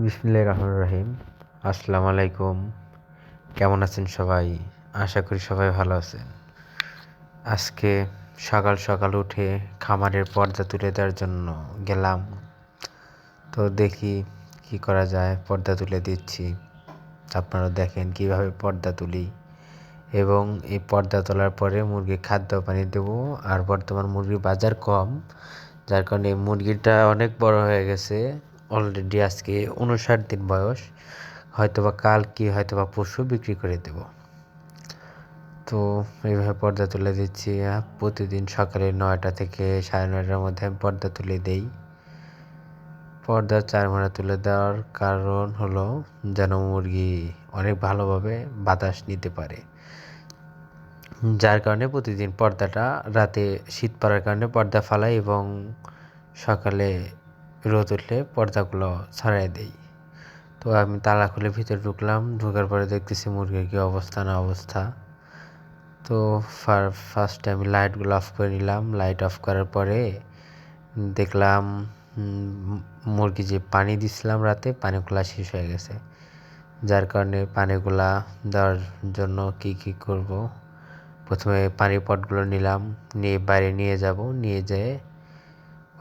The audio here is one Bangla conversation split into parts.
বিসমিল্লাহির রহমানির রহিম। আসসালামু আলাইকুম। কেমন আছেন সবাই? আশা করি সবাই ভালো আছেন। আজকে সকাল সকাল উঠে খামারের পর্দা তুলে দেওয়ার জন্য গেলাম। তো দেখি কি করা যায়। পর্দা তুলে দিচ্ছি। আপনারা দেখেন কীভাবে পর্দা তুলি। এবং এই পর্দা তোলার পরে মুরগি খাদ্য পানি দেব। আর বর্তমান মুরগির বাজার কম। যার কারণে মুরগিটা অনেক বড় হয়ে গেছে। অলরেডি আজকে উনষাট দিন বয়স, হয়তোবা কাল কি, হয়তোবা পরশু বিক্রি করে দেব। তো এইভাবে পর্দা তুলে দিচ্ছি। প্রতিদিন সকালে নয়টা থেকে সাড়ে নয়টার মধ্যে আমি পর্দা তুলে দেই। পর্দা চার মারা তুলে দেওয়ার কারণ হলো যেন মুরগি অনেক ভালোভাবে বাতাস নিতে পারে। যার কারণে প্রতিদিন পর্দাটা, রাতে শীত পড়ার কারণে পর্দা ফালাই এবং সকালে রোদ উঠলে পর্দাগুলো ছাড়াই দেই। তো আমি তালা খুলে ভিতরে ঢুকলাম, ঢোকার পরে দেখতেছি মুরগির কী অবস্থা না অবস্থা। তো ফার্স্টে আমি লাইটগুলো অফ করে নিলাম। লাইট অফ করার পরে দেখলাম মুরগি যে পানি দিছিলাম রাতে, পানিগুলা শেষ হয়ে গেছে। যার কারণে পানিগুলা দেওয়ার জন্য কি কি করব? প্রথমে পানির পটগুলো নিলাম, নিয়ে বাইরে নিয়ে যাব। নিয়ে যেয়ে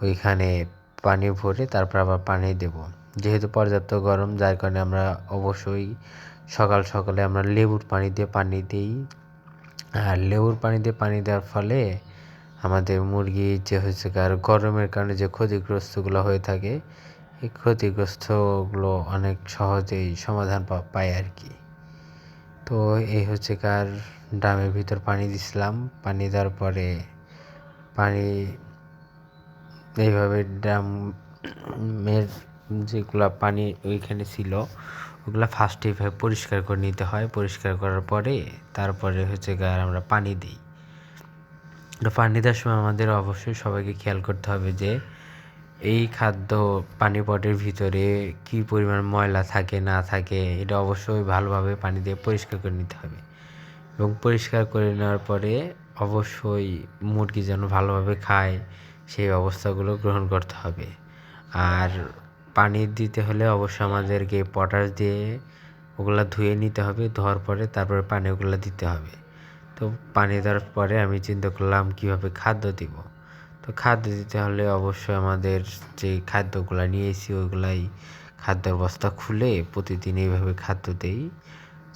ওইখানে পানি ভরে তারপর আবার পানি দেব। যেহেতু পর্যাপ্ত গরম, যার কারণে আমরা অবশ্যই সকাল সকালে আমরা লেবুর পানি দিয়ে পানি দিই। আর লেবুর পানি দিয়ে পানি দেওয়ার ফলে আমাদের মুরগি যে হচ্ছে আর গরমের কারণে যে ক্ষতিগ্রস্তগুলো হয়ে থাকে, এই ক্ষতিগ্রস্তগুলো অনেক সহজেই সমাধান পায় আর কি। তো এই হচ্ছে কার ড্রামের ভিতর পানি দিছিলাম। পানি দেওয়ার পরে পানি এইভাবে ড্রামের যেগুলো পানি ওইখানে ছিল, ওগুলো ফার্স্ট এইভাবে পরিষ্কার করে নিতে হয়। পরিষ্কার করার পরে তারপরে হচ্ছে গায়ে আমরা পানি দিই। তো পানি দেওয়ার সময় আমাদের অবশ্যই সবাইকে খেয়াল করতে হবে যে, এই খাদ্য পানি পটের ভিতরে কি পরিমাণ ময়লা থাকে, না থাকে, এটা অবশ্যই ভালোভাবে পানি দিয়ে পরিষ্কার করে নিতে হবে। এবং পরিষ্কার করে নেওয়ার পরে অবশ্যই মুরগি যেন ভালোভাবে খায় সেই ব্যবস্থাগুলো গ্রহণ করতে হবে। আর পানি দিতে হলে অবশ্যই আমাদেরকে পটাশ দিয়ে ওগুলো ধুয়ে নিতে হবে, ধোয়ার পরে তারপরে পানি ওগুলো দিতে হবে। তো পানি দেওয়ার পরে আমি চিন্তা করলাম কীভাবে খাদ্য দিব। তো খাদ্য দিতে হলে অবশ্যই আমাদের যে খাদ্যগুলো নিয়েছি ওইগুলাই খাদ্যর বস্তা খুলে প্রতিদিন এইভাবে খাদ্য দেই।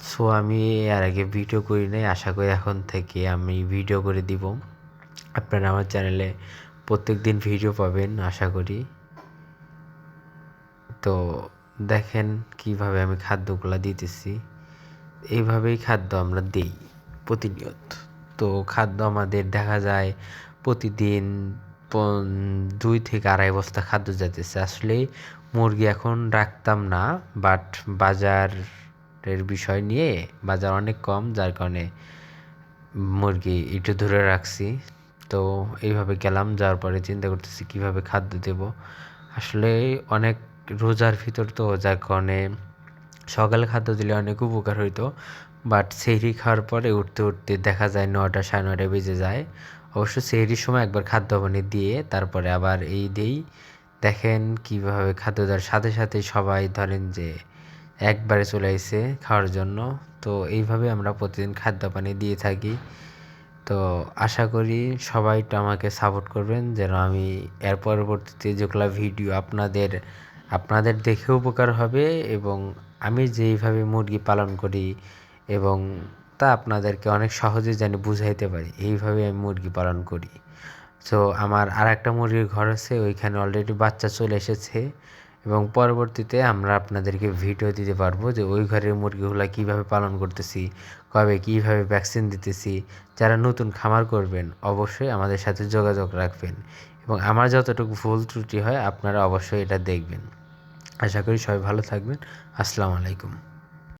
সো আমি এর আগে ভিডিও করি নাই, আশা করি এখন থেকে আমি ভিডিও করে দিব। আপনারা আমার চ্যানেলে প্রত্যেক দিন ভিডিও পাবেন, আশা করি। তো দেখেন কীভাবে আমি খাদ্যগুলো দিতেছি। এইভাবেই খাদ্য আমরা দিই প্রতিনিয়ত। তো খাদ্য আমাদের দেখা যায় প্রতিদিন দুই থেকে আড়াই বস্তা খাদ্য যেতেছে আসলে মুরগি এখন রাখতাম না বাট বাজারের বিষয় নিয়ে বাজার অনেক কম, যার কারণে মুরগি একটু ধরে রাখছি। তো এইভাবে গেলাম, যাওয়ার পরে চিন্তা করতেছি কীভাবে খাদ্য দেব। আসলে অনেক রোজার ভিতর তো, যার কারণে সকালে খাদ্য দিলে অনেক উপকার হইতো বাট সেহরি খাওয়ার পরে উঠতে উঠতে দেখা যায় নটা সাড়ে নটা বেজে যায়। অবশ্য সেহরির সময় একবার খাদ্য পানি দিয়ে তারপরে আবার এই দিই দেখেন কীভাবে খাদ্য দেওয়ার। সাথে সাথে সবাই ধরেন যে একবারে চলে আসে খাওয়ার জন্য, তো এইভাবে আমরা প্রতিদিন খাদ্য পানি দিয়ে থাকি। তো আশা করি সবাই তো আমাকে সাপোর্ট করবেন, যেন আমি এর পরবর্তীতে যেগুলো ভিডিও আপনাদের আপনাদের দেখে উপকার হবে এবং আমি যেইভাবে মুরগি পালন করি এবং তা আপনাদেরকে অনেক সহজে জানি বুঝাইতে পারি, এইভাবে আমি মুরগি পালন করি। তো আমার আর একটা মুরগির ঘর আছে, ওইখানে অলরেডি বাচ্চা চলে এসেছে। এবং পরবর্তীতে আমরা আপনাদেরকে ভিডিও দিতে পারব যে ওই ঘরের মুরগিগুলা কীভাবে পালন করতেছি, কবে কীভাবে ভ্যাকসিন দিতেছি, যারা নতুন খামার করবেন অবশ্যই আমাদের সাথে যোগাযোগ রাখবেন এবং আমার যতটুকু ভুল ত্রুটি হয় আপনারা অবশ্যই এটা দেখবেন। আশা করি সবাই ভালো থাকবেন। আসসালামু আলাইকুম।